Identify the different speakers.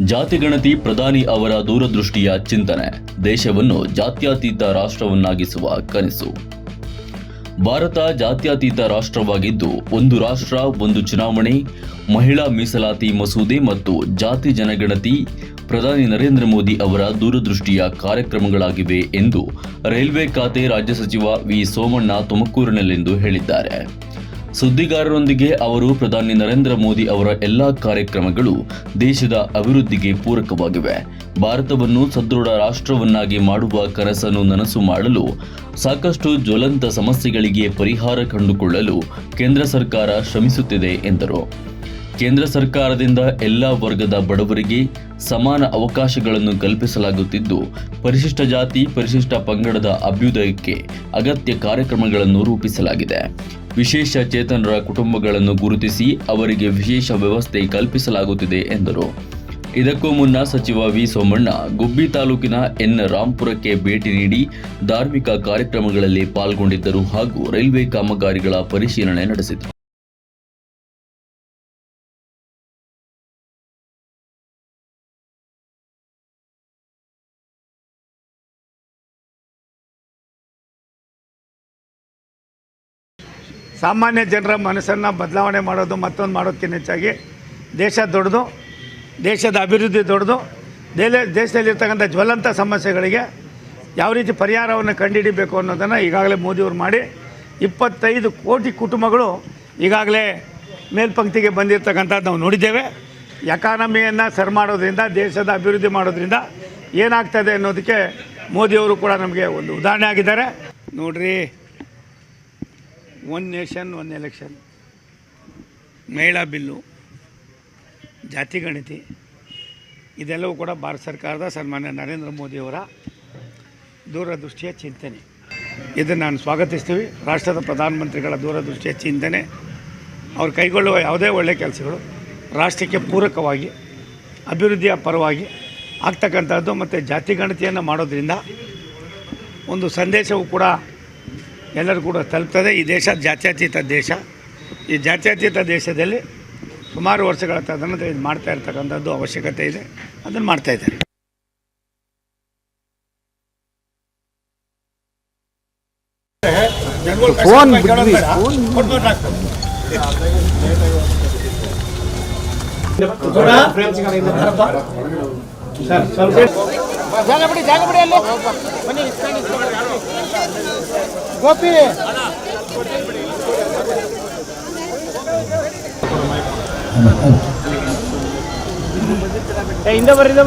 Speaker 1: ಜಾತಿಗಣತಿ ಪ್ರಧಾನಿ ಅವರ ದೂರದೃಷ್ಟಿಯ ಚಿಂತನೆ. ದೇಶವನ್ನು ಜಾತ್ಯತೀತ ರಾಷ್ಟ್ರವನ್ನಾಗಿಸುವ ಕನಸು. ಭಾರತ ಜಾತ್ಯತೀತ ರಾಷ್ಟ್ರವಾಗಿದ್ದು, ಒಂದು ರಾಷ್ಟ್ರ, ಒಂದು ಚುನಾವಣೆ, ಮಹಿಳಾ ಮೀಸಲಾತಿ ಮಸೂದೆ ಮತ್ತು ಜಾತಿ ಜನಗಣತಿ ಪ್ರಧಾನಿ ನರೇಂದ್ರ ಮೋದಿ ಅವರ ದೂರದೃಷ್ಟಿಯ ಕಾರ್ಯಕ್ರಮಗಳಾಗಿವೆ ಎಂದು ರೈಲ್ವೆ ಖಾತೆ ರಾಜ್ಯ ಸಚಿವ ವಿ ಸೋಮಣ್ಣ ತುಮಕೂರಿನಲ್ಲಿಂದು ಹೇಳಿದ್ದಾರೆ. ಸುದ್ದಿಗಾರರೊಂದಿಗೆ ಅವರು ಪ್ರಧಾನಿ ನರೇಂದ್ರ ಮೋದಿ ಅವರ ಎಲ್ಲಾ ಕಾರ್ಯಕ್ರಮಗಳು ದೇಶದ ಅಭಿವೃದ್ಧಿಗೆ ಪೂರಕವಾಗಿವೆ. ಭಾರತವನ್ನು ಸದೃಢ ರಾಷ್ಟ್ರವನ್ನಾಗಿ ಮಾಡುವ ಕನಸನ್ನು ನನಸು ಮಾಡಲು ಸಾಕಷ್ಟು ಜ್ವಲಂತ ಸಮಸ್ಯೆಗಳಿಗೆ ಪರಿಹಾರ ಕಂಡುಕೊಳ್ಳಲು ಕೇಂದ್ರ ಸರ್ಕಾರ ಶ್ರಮಿಸುತ್ತಿದೆ ಎಂದರು. ಕೇಂದ್ರ ಸರ್ಕಾರದಿಂದ ಎಲ್ಲ ವರ್ಗದ ಬಡವರಿಗೆ ಸಮಾನ ಅವಕಾಶಗಳನ್ನು ಕಲ್ಪಿಸಲಾಗುತ್ತಿದ್ದು, ಪರಿಶಿಷ್ಟ ಜಾತಿ, ಪರಿಶಿಷ್ಟ ಪಂಗಡದ ಅಭ್ಯುದಯಕ್ಕೆ ಅಗತ್ಯ ಕಾರ್ಯಕ್ರಮಗಳನ್ನು ರೂಪಿಸಲಾಗಿದೆ. ವಿಶೇಷ ಚೇತನರ ಕುಟುಂಬಗಳನ್ನು ಗುರುತಿಸಿ ಅವರಿಗೆ ವಿಶೇಷ ವ್ಯವಸ್ಥೆ ಕಲ್ಪಿಸಲಾಗುತ್ತಿದೆ ಎಂದರು. ಇದಕ್ಕೂ ಮುನ್ನ ಸಚಿವ ವಿ ಸೋಮಣ್ಣ ಗುಬ್ಬಿ ತಾಲೂಕಿನ ಎನ್ ರಾಂಪುರಕ್ಕೆ ಭೇಟಿ ನೀಡಿ ಧಾರ್ಮಿಕ ಕಾರ್ಯಕ್ರಮಗಳಲ್ಲಿ ಪಾಲ್ಗೊಂಡಿದ್ದರು ಹಾಗೂ ರೈಲ್ವೆ ಕಾಮಗಾರಿಗಳ ಪರಿಶೀಲನೆ ನಡೆಸಿದರು.
Speaker 2: ಸಾಮಾನ್ಯ ಜನರ ಮನಸ್ಸನ್ನು ಬದಲಾವಣೆ ಮಾಡೋದು, ಮತ್ತೊಂದು ಮಾಡೋದಕ್ಕಿಂತ ಹೆಚ್ಚಾಗಿ ದೇಶ ದೊಡ್ಡದು, ದೇಶದ ಅಭಿವೃದ್ಧಿ ದೊಡ್ಡದು ದೇಲೆ ದೇಶದಲ್ಲಿರ್ತಕ್ಕಂಥ ಜ್ವಲಂತ ಸಮಸ್ಯೆಗಳಿಗೆ ಯಾವ ರೀತಿ ಪರಿಹಾರವನ್ನು ಕಂಡುಹಿಡಿಬೇಕು ಅನ್ನೋದನ್ನು ಈಗಾಗಲೇ ಮೋದಿಯವರು ಮಾಡಿ ಇಪ್ಪತ್ತೈದು ಕೋಟಿ ಕುಟುಂಬಗಳು ಈಗಾಗಲೇ ಮೇಲ್ಪಂಕ್ತಿಗೆ ಬಂದಿರತಕ್ಕಂಥದ್ದು ನಾವು ನೋಡಿದ್ದೇವೆ. ಎಕಾನಮಿಯನ್ನು ಸರ್ ಮಾಡೋದ್ರಿಂದ, ದೇಶದ ಅಭಿವೃದ್ಧಿ ಮಾಡೋದ್ರಿಂದ ಏನಾಗ್ತದೆ ಅನ್ನೋದಕ್ಕೆ ಮೋದಿಯವರು ಕೂಡ ನಮಗೆ ಒಂದು ಉದಾಹರಣೆ ಆಗಿದ್ದಾರೆ. ನೋಡ್ರಿ ಒನ್ ನೇಷನ್ ಒನ್ ಎಲೆಕ್ಷನ್ ಮಹಿಳಾ ಬಿಲ್ಲು, ಜಾತಿ ಗಣತಿ, ಇದೆಲ್ಲವೂ ಕೂಡ ಭಾರತ ಸರ್ಕಾರದ ಸನ್ಮಾನ್ಯ ನರೇಂದ್ರ ಮೋದಿಯವರ ದೂರದೃಷ್ಟಿಯ ಚಿಂತನೆ. ಇದನ್ನು ನಾನು ಸ್ವಾಗತಿಸ್ತೀವಿ. ರಾಷ್ಟ್ರದ ಪ್ರಧಾನಮಂತ್ರಿಗಳ ದೂರದೃಷ್ಟಿಯ ಚಿಂತನೆ. ಅವ್ರು ಕೈಗೊಳ್ಳುವ ಯಾವುದೇ ಒಳ್ಳೆಯ ಕೆಲಸಗಳು ರಾಷ್ಟ್ರಕ್ಕೆ ಪೂರಕವಾಗಿ, ಅಭಿವೃದ್ಧಿಯ ಪರವಾಗಿ ಆಗ್ತಕ್ಕಂಥದ್ದು ಮತ್ತು ಜಾತಿ ಗಣತಿಯನ್ನು ಮಾಡೋದ್ರಿಂದ ಒಂದು ಸಂದೇಶವು ಕೂಡ ಎಲ್ಲರೂ ಕೂಡ ತಲುಪ್ತದೆ. ಈ ದೇಶ ಜಾತ್ಯತೀತ ದೇಶ. ಈ ಜಾತ್ಯತೀತ ದೇಶದಲ್ಲಿ ಸುಮಾರು ವರ್ಷಗಳ ತದನಂತರ ಇದು ಮಾಡ್ತಾ ಇರ್ತಕ್ಕಂಥದ್ದು ಅವಶ್ಯಕತೆ ಇದೆ. ಅದನ್ನು ಮಾಡ್ತಾ ಇದ್ದಾರೆ.
Speaker 3: ಫೋನ್ ಬಿಡ್ರಿ ಫೋನ್
Speaker 2: கோபி. இந்த வர இந்த